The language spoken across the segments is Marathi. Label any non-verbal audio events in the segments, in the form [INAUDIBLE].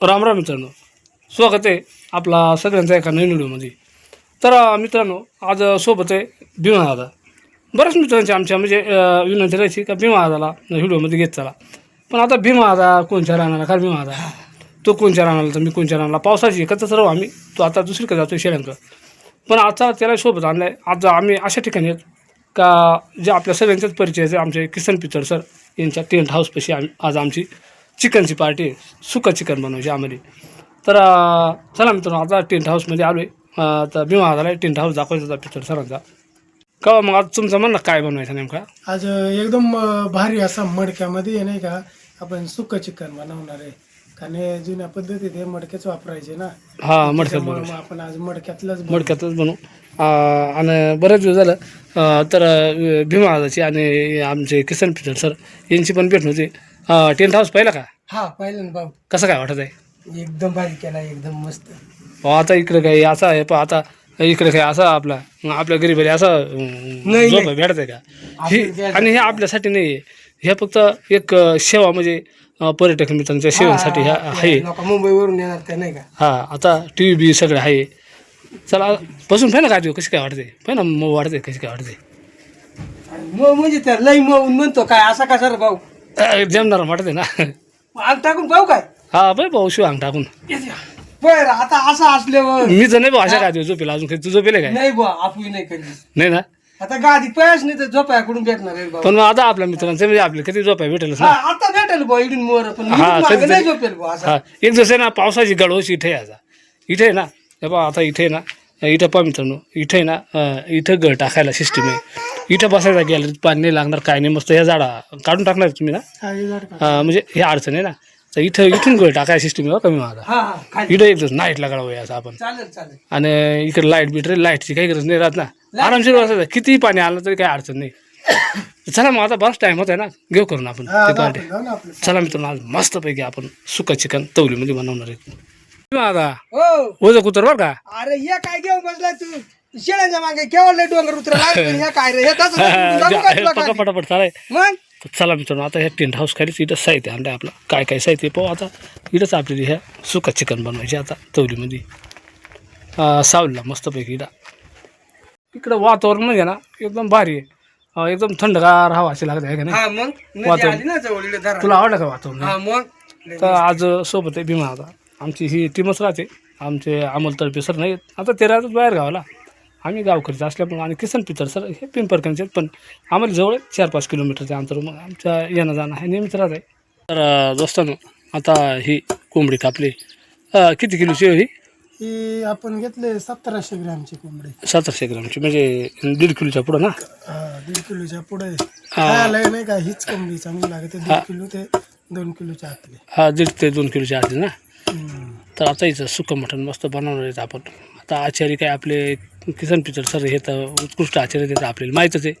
राम राम मित्रांनो. स्वागत आहे आपला सगळ्यांचा एका नवीन व्हिडिओमध्ये. तर मित्रांनो आज सोबत आहे भीमा दादा. बऱ्याच मित्रांची आमच्या म्हणजे विनंती राहायची का भीमा दादाला व्हिडिओमध्ये घेत चला. पण आता भीमा दादा कोणच्या राहणार का भीमा दादा तो कोणच्या राहणार तर मी कोणच्या राहणार पावसाची एकत्रच राहू आम्ही. तो आता दुसरीकडे जातो शेळ्यांकडं. पण आता त्याला सोबत आणलं आहे आज आम्ही अशा ठिकाणी आहेत का जे आपल्या सगळ्यांच्याच परिचयाचे आमचे किसन पिचड सर यांच्या टेंट हाऊसपाशी आम्ही आज आमची चिकनची पार्टी आहे सुका चिकन बनवायची आम्हाला. तर चला मित्रांनो आता टेंट हाऊसमध्ये आलो आहे तर भीमा झाला टेंट हाऊस दाखवायचा होता पिचड सरांचा. का मग आज तुमचं म्हणणं काय बनवायचं नेमका? आज एकदम भारी असा मडक्यामध्ये आहे नाही का आपण सुक्क चिकन बनवणार आहे. कारण हे जुन्या पद्धतीत हे मडकेच वापरायचे ना. हां मडक्यात मग आपण आज मडक्यातलंच बनवू. मडक्यातच बनवू. आणि बरेच दिवस झालं तर भीमा आणि आमचे किसन पिचड सर यांची पण भेट अं, टेंट हाऊस पाहिला का? हा पाहिलं ना भाऊ. कसं काय वाटत आहे एकदम भारी केला एकदम मस्त. अहो, आता इकडे काही असा आहे पण आता इकडे काही असा आपला आपल्या गरीबाला असा नाही. झोप भेटत आहे का? ही आपल्या- आणि हे आपल्यासाठी नाही आहे. हे फक्त एक अ, सेवा म्हणजे अ, पर्यटक मित्रांच्या सेवेसाठी ह्या आहे. लोक मुंबईवरून येणार ते नाही का? हा आता टी व्ही बी सगळं आहे. चला बसून पाहिजे ना काय कशी काय वाटते पाहिजे ना मग वाटते कशी काय वाटते मग म्हणजे तर लई मग म्हणतो काय असा कसा रे भाऊ? जमणार वाटते ना आग टाकून पाहू काय? हा बाय भाऊ शिव अंग टाकून. बर आता असं असल्यावर मी तर नाही भाऊ अशा काय झोपेला अजून काही. तू झोपेले काय? नाही बुवा आपण नाही कधी. नाही ना? आता गादी पयाच नाही तर झोपायाकडून भेटणार आहे भाऊ? पण मग आता आपल्या मित्रांचं म्हणजे आपले किती झोपाय भेटेलच हा ना आता भेटेल बुवा इडून मोर पण हा, इडून मागं कधीतरी- नाही झोपेल बुवा असं. हा एक आहे ना पावसाची गडवशी इथे यायचा इथे आहे ना? हे पहा आता इथे आहे ना? इथं पहा मित्रांनो इथे आहे ना? अं, इथं गळ टाकायला सिस्टीम आहे. इथं बसायचा गेलं पाणी नाही लागणार काय नाही मस्त ह्या झाडा काढून टाकणार तुम्ही ना? हा, हे झाड म्हणजे हे अडचण आहे ना? तर इथं इथून गळ टाकायला सिस्टीम कमी माझा हा हा खाली. इथं एक दिवस नाईटला गळावं असं आपण. चालेल चालेल. आणि इकडे लाइट बिट लाईटची काही गरज नाही राहत ना. आरामशीर बसायचं. कितीही पाणी आलं तरी काही अडचण नाही. चला मग आता बराच टाइम होत आहे ना. घेऊ करून आपण. हा, ते पार्टी. जाऊ ना आपलं. चला मित्रांनो आज मस्तपैकी आपण सुका चिकन तवलीमध्ये बनवणार आहे. आता हो ओझं कुतर बरं का? अरे हे काय घेऊन बसलाय तू? शेळ्याच्या मागे केवळ लय डोंगर उतरला हे काय रे? हे तसं दाखवू [LAUGHS] का तुला पका खाली? पटापट चालाय मग? तर चला मित्रांनो आता ह्या टेंट हाऊस खालीच इथं साहित्य आणलं आपलं. काय काय साहित्य पाहू आता. इथंच आपल्याला ह्या सुका चिकन बनवायचे आता तवलीमध्ये. अं, सावलीला मस्तपैकी इथं. इकडं वातावरण म्हणजे ना एकदम भारी आहे. अं, एकदम थंडगार हवा अशी लागते आहे का नाही? हा मग? नदी वातावरण. आली ना जवळ इकडे धरा. तुला आवडलं का वातावरण? हा मग? तर आज सोबत आहे भीमा आता. आमची ही टीमच राहते. आमचे अमोल तळपे सर नाही. आता ते राहतात बाहेर गावाला आम्ही गावकरीच असल्यामुळे आणि किसन पितर सर हे पिंपरकरचे आहेत पण आम्हाला जवळ चार पाच किलोमीटरचे अंतर मग आमच्या येणं जाणं हे नेहमीच राहत आहे. तर दोस्तांनो आता ही कोंबडी कापली. अं, किती किलोची आहे ही? ही आपण घेतले सतराशे ग्रॅमची कोंबडी. सतराशे ग्रामची म्हणजे दीड किलोच्या पुढं ना? हा, दीड किलोच्या पुढे खायला नाही का हीच कोंबडी चांगली लागते दीड किलो ते दोन किलोच्या आतले. हा दीड ते दोन किलोच्या आधी ना? हम्म. तर आता हिचं सुकं मटण मस्त बनवणार आहेत आपण. आता आचार्य काय आपले किसन पिचर सर हे तर उत्कृष्ट आचार्य त्याचं आपल्याला माहीतच आहे.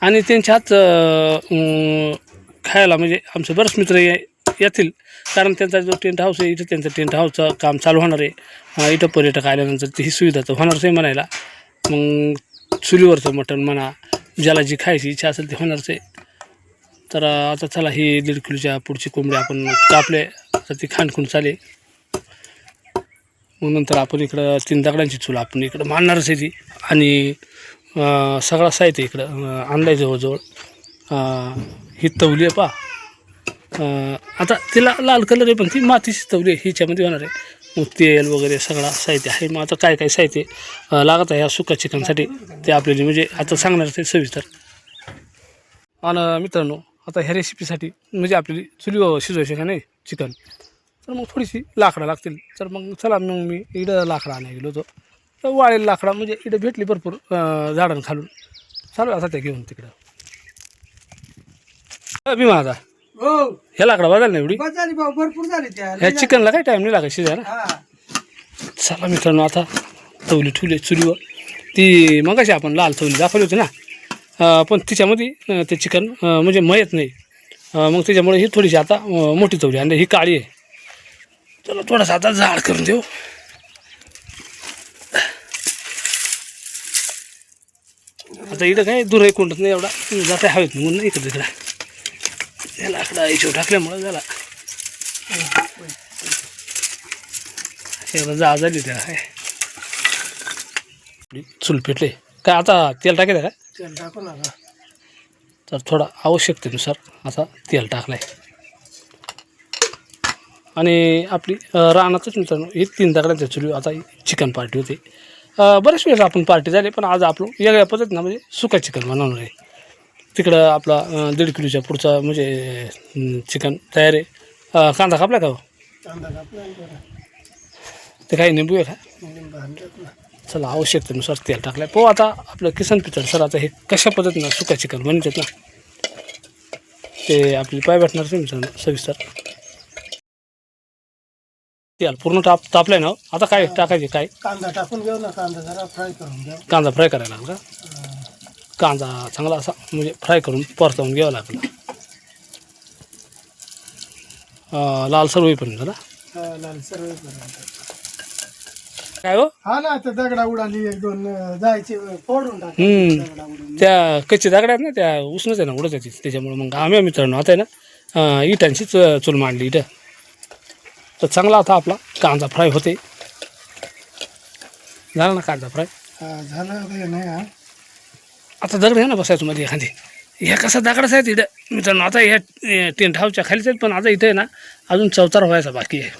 आणि त्यांच्यात खायला म्हणजे आमचे बरेच मित्र ये- येतील. कारण त्यांचा जो टेंट हाऊस आहे इथं त्यांचं टेंट हाऊसचं काम चालू होणार आहे. इथं पर्यटक आल्यानंतर ती ही सुविधा तर होणारच आहे म्हणायला. मग चुलीवरचं मटण म्हणा ज्याला जी खायची इच्छा असेल ती होणारच आहे. तर आता चला ही दीड किलोच्या पुढची कोंबडी आपण कापले तर ती खाणखून चालेल मग नंतर आपण इकडं तीन दगडांची चूल आपण इकडं मांडणारच आहे ती. आणि सगळा साहित्य इकडं आणलाय जवळजवळ. ही तवली आहे पा आता तिला लाल कलर आहे पण ती मातीची तवली आहे हिच्यामध्ये होणार आहे. मग तेल वगैरे सगळा साहित्य आहे. मग आता काय काय साहित्य लागत आहे ह्या सुका चिकनसाठी ते आपल्याला म्हणजे आता सांगणारच आहे सविस्तर. आणि मित्रांनो आता ह्या रेसिपीसाठी म्हणजे आपली चुलीवर शिजवायची का नाही? चिकन. तर मग थोडीशी लाकडं लागतील. तर मग चला मग मी इकडं लाकडं आणायला गेलो होतो. तर वाळेल लाकडं म्हणजे इकडे भेटली भरपूर अं, झाडं खालून. चालू आता त्या घेऊन तिकडं. भीमा आता. हो. ह्या लाकडं बघायला नाही एवढी? भरपूर झाली ह्या चिकनला काही टाईम नाही लागत शिजायला. हा. चला मित्रांनो आता तवली ठेवली चुलीवर. ती मग कशी आपण लाल तवली दाखवली होती ना? पण तिच्यामध्ये ते चिकन म्हणजे मयत नाही. मग त्याच्यामुळे ही थोडीशी आता मोठी तवली आणि ही काळी आहे. चला थोडासा आता झाड करून देऊ. आता इथं काय दूर आहे कोणत नाही एवढा. जाता हवेत म्हणून नाही इकडं तिकडं. या लाकडा याच्यावर टाकल्यामुळं झाला. एकदा जा झाली त्या काय. चूल पेटले. काय आता तेल टाकायचं काय तेल टाकू नका. तर थोडा आवश्यकतेनुसार असा तेल टाकला आहे आणि आपली रानातच मित्रांनो ही तीन दगडांच्या चुली आता चिकन पार्टी होती. बरेच वेळेस आपण पार्टी झाली पण आज आपण वेगळ्या पद्धतीनं म्हणजे सुका चिकन बनवणार आहे. तिकडं आपला दीड किलोच्या पुढचा म्हणजे चिकन तयार आहे. कांदा कापला का हो? कांदा कापला ते काही निंबू आहे का. चला आवश्यकतेनुसार तेल टाकलं आहे पाहू आता आपलं किसन पितळ सर आता हे कशा पद्धतीनं सुका चिकन बनवतात ना? ते आपली पाय भेटणार मित्रांनो सविस्तर. तेल. पूर्ण ताप तापलाय ना हो? आता काय टाकायचे काय? कांदा टाकून घेऊ ना कांदा जरा फ्राय करून घ्या कांदा फ्राय करायला लागला. कांदा चांगला असा म्हणजे फ्राय करून परतवून घ्यावा लागला. लालसर होईपर्यंत ना? लालसर होईपर्यंत. काय हो? हा ना ते दगडा उडाली एक दोन जायचे फोडून टाक हम्म. दगडा उडून. त्या कच्ची दगड्यात ना त्या उष्णच आहे ना उडत त्याच्यामुळे मग आम्ही मित्रांनो आता आहे ना अं, चूल मांडली इथं. तर चांगला आता आपला. कांदा फ्राय होते. झाला ना कांदा फ्राय? झालं आता नाही हा. आता दगड आहे ना बसायचं मध्ये एखादी. ह्या कसा दगडाच आहे इथं. मित्रांनो आता ह्या टेंट हाऊसच्या खालीच आहेत पण आता इथं आहे ना अजून चौतारा व्हायचा बाकी आहे.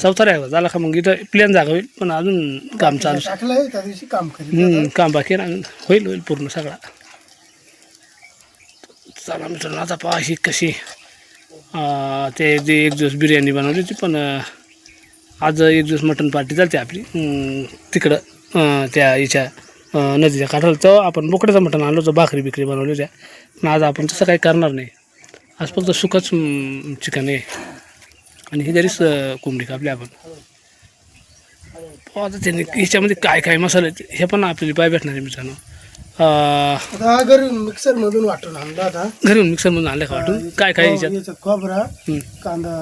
चौतारा आहे झाला का मग इथं प्लेन जागा होईल पण अजून काम चालू टाकलंय त्या दिवशी काम काम बाकी आहे ना होईल होईल पूर्ण सगळा. चला मित्रांनो आता पहा ही कशी ते जे एक दिवस बिर्याणी बनवली होती पण आज एक दिवस मटण पार्टी चालते आपली. तिकडं त्या याच्या नदीच्या काठाला. तेव्हा आपण बोकड्याचं मटण आणलो होतं भाकरी बिकरी बनवली होत्या. पण आज आपण तसं काही करणार नाही. आज फक्त सुकच चिकन आहे. आणि ही जरीच कोंबडी कापली आपण. आता त्यांनी ह्याच्यामध्ये काय काय मसाले हे पण आपल्याला पाय भेटणार आहे मित्रांनो. आता हा घरी मिक्सर मधून वाटून आणला आता. घरी मिक्सरमधून आणलं का वाटून? काय काय याच्यात खोबरा हं, कांदा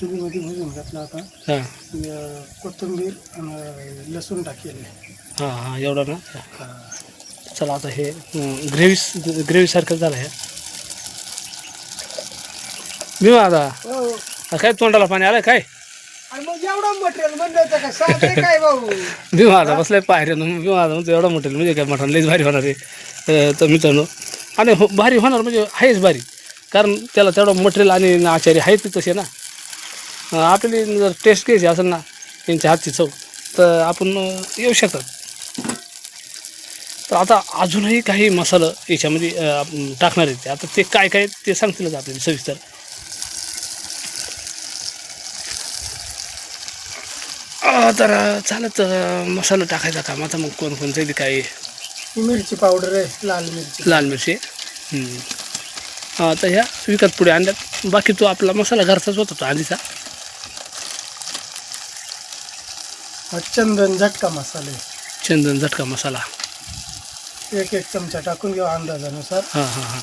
चुलीमध्ये भुजून घातला आता हां. अं, कोथिंबीर आणि लसूण टाकेले हां हां एवढं ना? चला आता हे ग्रेव्ही ग्रेव्हीसारखं झालं हे. मी आता. आ, काय तोंडाला पाणी आलं काय? आणि मग एवढं मटेरियल म्हणजे काय भाऊ? मी माझा बसलाय पायऱ्यानं मी माझा म्हणतो एवढं मटेरियल म्हणजे काय मटण लईच भारी होणार आहे. तर मित्रांनो आणि हो भारी होणार म्हणजे आहेच भारी. कारण त्याला तेवढं मटेरियल आणि आचार्य आहेत तसे ना. आपली जर टेस्ट घ्यायची असेल ना त्यांच्या हातची चव तर आपण येऊ शकतात. तर आता अजूनही काही मसाला याच्यामध्ये टाकणार आहेत ते. आता ते काय काय ते सांगतीलच आपल्याला सविस्तर. तर चालत मसाला टाकायचा का आता मग कोणकोणते बी काही ही मिरची पावडर आहे लाल मिरची. लाल मिरची. हा, तर ह्या विकत पुढे आणल्यात. बाकी तो आपला मसाला घरचाच होता तो आधीचा. हा चंदन झटका मसाले चंदन झटका मसाला. एक एक चमचा टाकून घेऊ अंदाजानुसार. हां हां हां.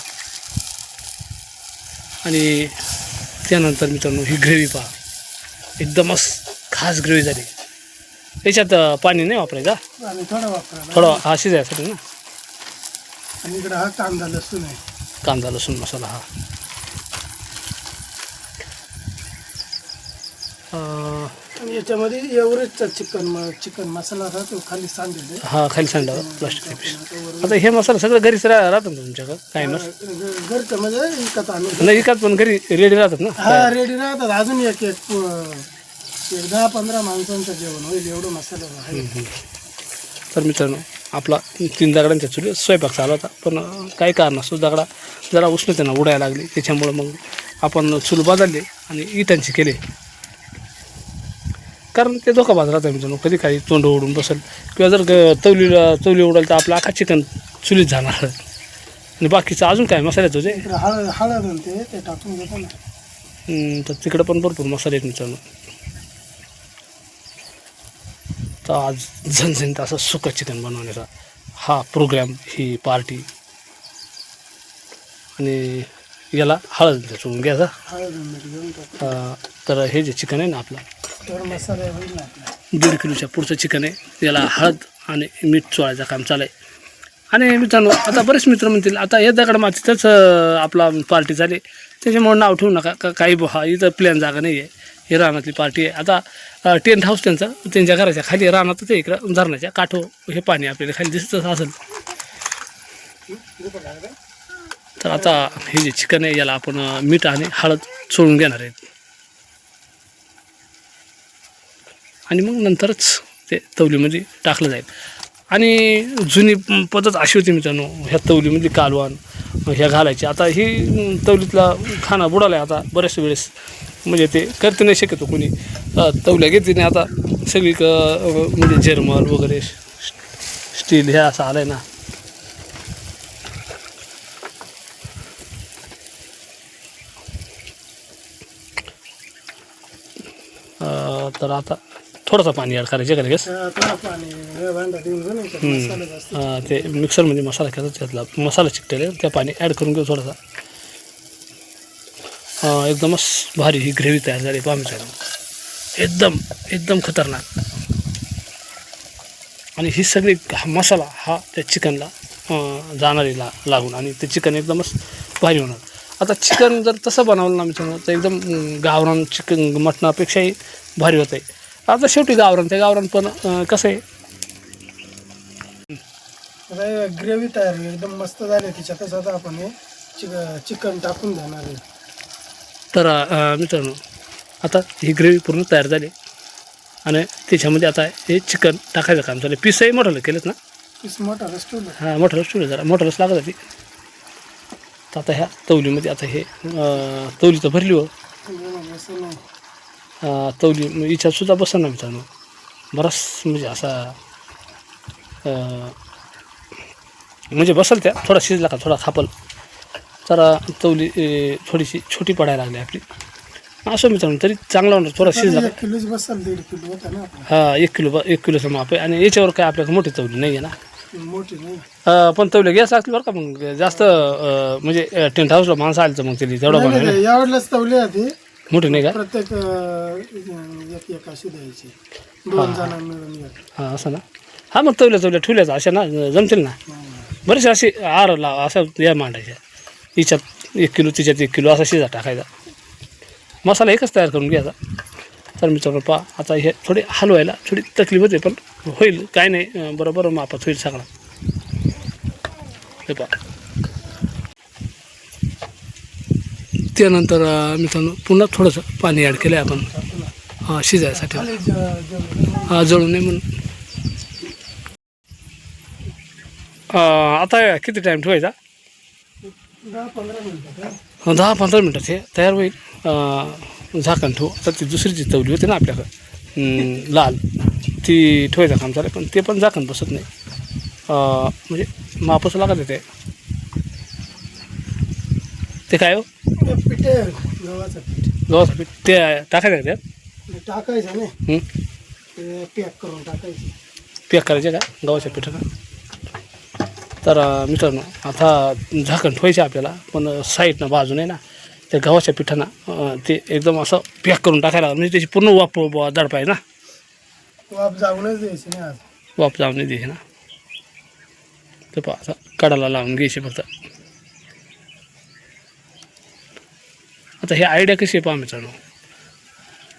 आणि त्यानंतर मित्रांनो ही ग्रेव्ही पहा. एकदमच खास ग्रेव्ही झाली. याच्यात अं, पाणी नाही वापरायचं आणि थोडा वापरा थोडं हा शिजायसाठी ना? आणि इकडे हा कांदा लसूण आहे. कांदा लसूण मसाला हा. अं, आणि याच्यामध्ये एवढेच चिकन चिकन मसाला राहतो खाली सांगेल हा खाली सांडा प्लास्टिक आता हे मसाला सगळं घरीच रा राहतात ना तुमच्याकडं? काय नस घरचं म्हणजे विकत आणून नाही विकत पण घरी रेडी राहतात ना? हा रेडी राहतात. अजून एक एक अं, एक दहा पंधरा माणसांचं जेवण होईल एवढं मसाला आहे. तर मित्रांनो आपला तीन दगडांच्या चुली स्वयंपाक चालू होता पण काही कारण असतो दगडा जरा उष्णतेनं उडायला लागली. त्याच्यामुळं मग आपण चूल बदलले आणि इटांची केले. कारण ते धोकाबाज राहतं मित्रांनो कधी काही तोंड उडून बसेल किंवा जर तवलीला तवली उडाल तर आपलं अख्खा चिकन चुलीत जाणार. आणि बाकीचं अजून काय मसाल्याचं होते इकडे हळद हळद ते टाकून घेतो ना. तर तिकडं पण भरपूर मसाले आहेत मित्रांनो. तर आज झणझणीत असं सुकं चिकन बनवण्याचा हा प्रोग्राम ही पार्टी आणि याला हळद चुळून घ्यायचा. तर हे जे चिकन आहे ना आपलं दीड किलोच्या पुढचं चिकन आहे. याला हळद आणि मीठ चोळायचं काम चालू आहे. आणि मित्रांनो आता बरेच मित्र म्हणतील आता हे दगड मातीतच आपला पार्टी झाली. त्याच्यामुळे नाव ठेवू नका का काही बुवा इथं प्लॅन जागा नाही आहे हे रानातली पार्टी आहे. आता टेंट हाऊस त्यांचा त्यांच्या घराच्या खाली रानातच आहे इकडं धरणाच्या काठो हे पाणी आपल्याला खाली दिसतच असेल. तर आता हे जे चिकन आहे याला आपण मीठ आणि हळद सोडून घेणार आहेत आणि मग नंतरच ते तवलीमध्ये टाकलं जाईल. आणि जुनी पद्धत अशी होती मित्रांनो ह्या तवलीमध्ये कालवण ह्या घालायची. आता ही तवलीतला खाना बुडाला आहे आता बऱ्याच वेळेस. म्हणजे ते करते नाही शक्यतो कोणी. तवल्या घेते नाही आता. सगळी क म्हणजे जर्मल वगैरे स्टील हे असं आलं आहे ना तर आता थोडंसं पाणी ॲड करायचं का लगेच? हे ते मिक्सरमध्ये मसाला घ्यायचा त्यातला मसाला चिकटेल त्या पाणी ॲड करून घेऊ थोडासा. एकदमच भारी ही ग्रेव्ही तयार झाली पहा मित्रांनो एकदम एकदम खतरनाक. आणि ही सगळी हा मसाला हा त्या चिकनला जाणारी ला लागून आणि ते चिकन एकदमच भारी होणार. आता चिकन जर तसं बनवलं ना मित्रांनो तर एकदम गावरान चिकन मटणापेक्षाही भारी होतं आहे आता शेवटी गावरान ते गावरान पण कसं आहे? ग्रेव्ही तयार एकदम मस्त झाली तिच्यातच आता आपण हे चिक चिकन टाकून देणार आहे. तर मित्रांनो आता ही ग्रेव्ही पूर्ण तयार झाली. आणि त्याच्यामध्ये आता हे चिकन टाकायचं काम चालेल पीसही मोठं केलेत ना? पीस मोठा रेस्टोरंट हां मोठंच ठेवलं जरा. मोठंच लागत होती. तर आता ह्या तवलीमध्ये आता हे तवली तर भरली हो. तवली मग हिच्यातसुद्धा बसा ना मित्रांनो. बराच म्हणजे असा म्हणजे बसल त्या थोडा शिजला का थोडा खापल जरा तवली ए, थोडीशी छोटी पडायला लागली आपली. असं मित्रांनो तरी चांगला होणार थोडा शिजला हा एक किलो एक किलोचं माप आहे. आणि याच्यावर काय आपल्याकडे मोठी तवली नाही आहे ना? मोठी पण तवले गॅस असली बरं का मग. जास्त म्हणजे टेंट हाऊसला माणसं आली तर मग त्याची तेवढं तवली आधी. मोठी नाही का? प्रत्येक द्यायची. हां असं ना? हा मग तवल्या तवल्या ठेवल्याच अशा ना जमतील ना? बरेचसे असे आर ला असं या मांडायच्या हिच्यात एक किलो तिच्यात एक किलो असा शिजा टाकायचा. मसाला एकच तयार करून घ्यायचा. तर मित्रांनो पहा आता हे थोडे हलवायला थोडी तकलीफ होते पण होईल. काय नाही बरोबर मापात होईल सगळा. हे पहा. त्यानंतर मित्रांनो पुन्हा थोडंसं पाणी ॲड केलं आहे आपण. हां शिजायसाठी. हां जळू नये म्हणून. आता किती टाईम ठेवायचा? दहा पंधरा मिनटात हे तयार होईल. झाकण ठेवू. तर ती दुसरी जी तवली होती ना आपल्याकडं लाल ती ठेवायचं काम चालेल पण ते पण झाकण बसत नाही. म्हणजे मापच लागत ते. ते काय हो? पिठे गव्हाचं पीठ. गव्हाचं पीठ. ते टाकायचं का त्यात? टाकायचं हं? ते पॅक करून टाकायचं. पॅक करायचे का? गव्हाच्या पिठानं तर मित्रांनो आता झाकण ठेवायचे आपल्याला पण साईडनं बाजूने ना त्या गव्हाच्या पिठानं ते एकदम असं पॅक करून टाकायला. म्हणजे त्याची पूर्ण वाप ब- दड पाहिजे ना? वाफ जाऊनच द्यायची नाही आज. वाप जाऊन द्यायची ना? तर पहा आता कडाला लावून घ्यायची फक्त. आता हे आयडिया कशी आहे पहा मित्रांनो.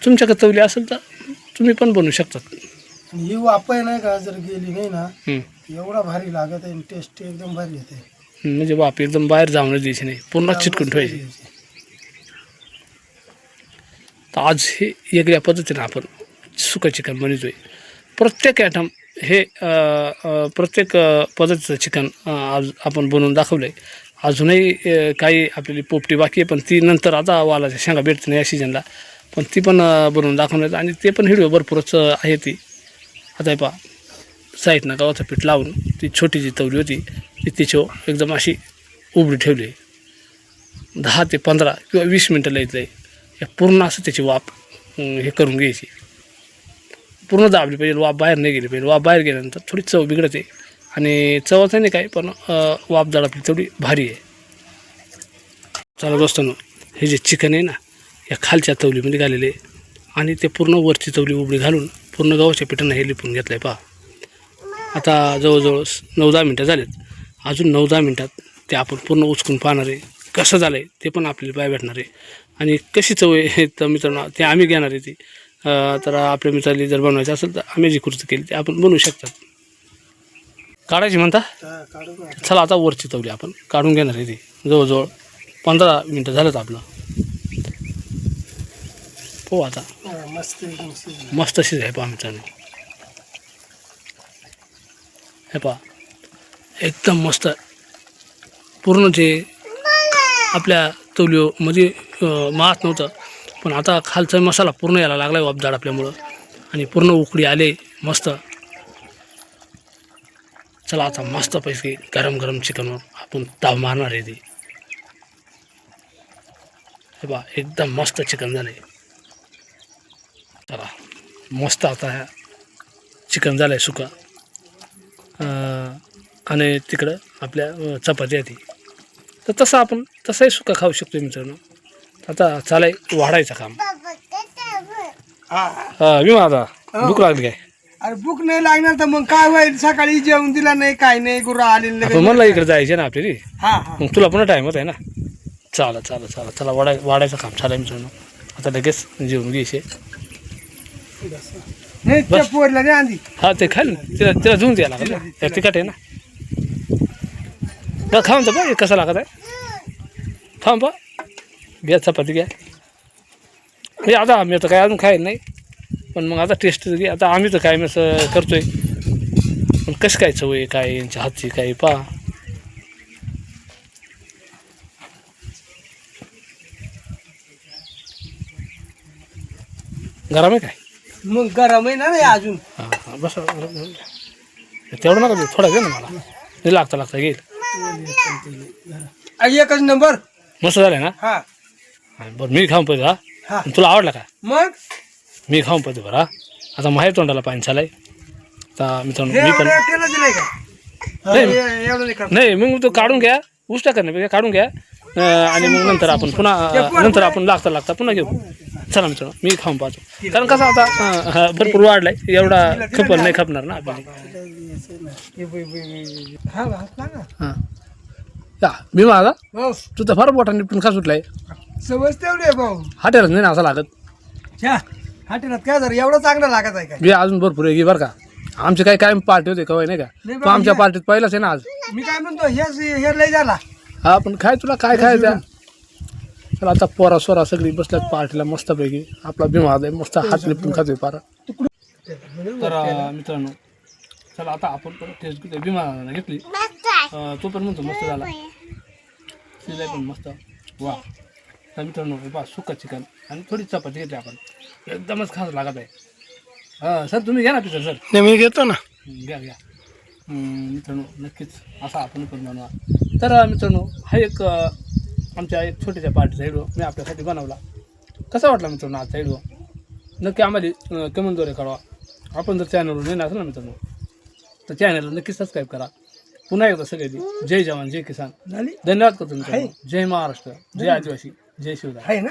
तुमच्याकडे तवली असेल तर तुम्ही पण बनवू शकतात आणि ही आहे नाही का जर गेली नाही ना. एवढा भारी लागत आहे टेस्ट एकदम भारी येते. म्हणजे वाप एकदम बाहेर जाऊनच द्यायची नाही पूर्ण चिटकून ठेवायची. तर आज हे वेगळ्या पद्धतीनं आपण सुकं चिकन बनवतोय. प्रत्येक ॲटम हे अ, अ, प्रत्येक अ, पद्धतीचं चिकन अ, आज आपण बनवून दाखवलं आहे अजूनही अ, काही आपली पोपटी बाकी आहे पण ती नंतर आता वालाच्या शेंगा भेटते नाही या सीजनला पण ती पण अ, बनवून दाखवण्यात आणि ते पण व्हिडिओ भरपूरच अ, आहे ती. आता हे पहा. साईडनं गव्हाचं पीठ लावून ती छोटी जी तवरी होती ती तिच्यावर एकदम अशी उबडी ठेवली. दहा ते पंधरा किंवा वीस मिनटं येतं आहे पूर्ण असं त्याची वाफ हे करून घ्यायची. पूर्ण दाबली पाहिजे वाफ बाहेर नाही गेली पाहिजे. वाफ बाहेर गेल्यानंतर थोडी चव बिघडते. आणि चवच नाही काय पण अं, वाफ दडपली थोडी भारी आहे. चालत असताना हे जे चिकन आहे ना या खालच्या तवलीमध्ये घालेले. आणि ते पूर्ण वरची तवली उबडी घालून पूर्ण गव्हाच्या पिठानं हे लिपून घेतलं आहे पहा. आता जवळजवळ नऊ दहा मिनटं झालेत. अजून नऊ दहा मिनटात ते आपण पूर्ण उचकून पाहणार आहे. कसं झालं आहे ते पण आपल्याला पाय भेटणार आहे. आणि कशी चव आहे हे तर मित्रांनो ते आम्ही घेणार आहे ती. तर आपल्या मित्राला जर बनवायचं असेल तर आम्ही जी कृती केली ती आपण बनवू शकतात. काढायची म्हणता? चला आता वरची चवली आपण काढून घेणार आहे ती. जवळजवळ पंधरा मिनटं झालं आपलं. हो आता. मस्त अशीच मस्त शिज आहे पहा मित्रांनो. हे पहा. एकदम मस्त. पूर्ण जे आपल्या तोलिओ म्हणजे मास नव्हतं. पण आता खालचा मसाला पूर्ण यायला लागला आहे हो वापजाड आपल्यामुळं. आणि पूर्ण उकडी आले मस्त. चला आता मस्त पैकी गरम गरम चिकनवर आपण ताव मारणार आहे ती. हे पहा एकदम मस्त चिकन झालं आहे मस्त आता ह्या चिकन झालं आहे सुका आणि तिकडं आपल्या चपाती आहे ती. तर तसं आपण तसंही सुका खाऊ शकतो मित्रांनो. आता चालाय वाढायचं काम. हा. हा, विमा आता भूक लागली काय? अरे बुक नाही लागणार तर मग काय होईल? सकाळी जेवण दिला नाही काय नाही गुरु लगेच. म्हणलं इकडे जायचे ना आपली हा हा. मग तुला पुन्हा टाईम होत आहे ना. चाला चाला चाला. चला वाढाय वाढायचं काम चालाय मित्रांनो. आता लगेच जेवून घ्यायचे. नाही त्या पोरला नाही आधी. हा ते खाल. ना तिला तिला धुवून द्यायला लागेल ना. तिखट आहे ना. बरं खाऊन तर बघ कसा लागत आहे. खाऊन पा घ्या चपाती घ्या. हे आता आम्ही तर काय अजून खायला नाही. पण मग आता टेस्ट घे. आता आम्ही तर काय मी असं करतोय. पण कसं काय चव आहे काय यांच्या हातची काय पा गरम आहे काय? मग गरम आहे ना रे अजून. हां हां बस तेवढं नका देऊ थोडा घे ना मला. हे लागता लागता घेईल आ, एकच नंबर. मस्त झालं ना? हा. हा, बरं मी खाऊन पाहिजे हा. हा. तुला आवडला का? मग? मी खाऊन पाहिजे बरं हा. आता माझ्या तोंडाला पाणी चालाय आता मित्रांनो हे मी पण एवढं तेलाचं दिलंय का? नाही. हे- एवढं नाही का नाही मग तो काढून घ्या. उष्टा करण्यापेक्षा काढून घ्या. आणि मग नंतर आपण पुन्हा नंतर आपण लागता लागता पुन्हा घेऊ. चला मित्रांनो मी खाऊन पाहतो. कारण कसं आता हा, भरपूर वाढलाय. एवढा खपल नाही खपणार ना आपल्याला हे. मी माझा तू तर फार मोठा निपटून का सुटलाय? सवय तेवढी भाऊ. हॉटेलच नाही ना असं लागत? हॉटेलात काय जर एवढं चांगलं लागत आहे काय? घे अजून भरपूर आहे बरं का. आमचे काही कायम पार्टी होते कवाय नाही का? तो आमच्या. पार्टीत पहिलाच आहे ना आज. मी काय म्हणतो हेच हे लय झाला. हा पण काय तुला काय खायचं चला आता पोरा सोरा सगळी बसल्यात पार्टीला मस्तपैकी. आपला भीमा आहे मस्त हात लिपून खातोय पारा. तर मित्रांनो चला आता आपण टेस्ट घेतोय भीमा घेतली. तो पण म्हणतो मस्त झाला. शिजाय पण मस्त. वा. तर मित्रांनो हे पहा सुका चिकन आणि थोडी चपाती घेतली आपण. एकदमच खास लागत आहे. हां सर तुम्ही घ्या ना पिक्चर सर. नाही मी घेतो ना. घ्या घ्या. मित्रांनो नक्कीच असा आपण पण बनवा तर मित्रांनो हा एक आमच्या एक छोट्याच्या पार्टीचा व्हिडिओ मी आपल्यासाठी बनवला. कसा वाटला मित्रांनो आजचा व्हिडिओ नक्की आम्हाला कमेंटद्वारे कळवा. आपण जर चॅनलवर नाही असेल ना मित्रांनो तर चॅनलला नक्की सबस्क्राईब करा. पुन्हा एकदा सगळ्यांनी जय जवान जय किसान. धन्यवाद करतो मित्रांनो. जय महाराष्ट्र. जय आदिवासी. जय ना?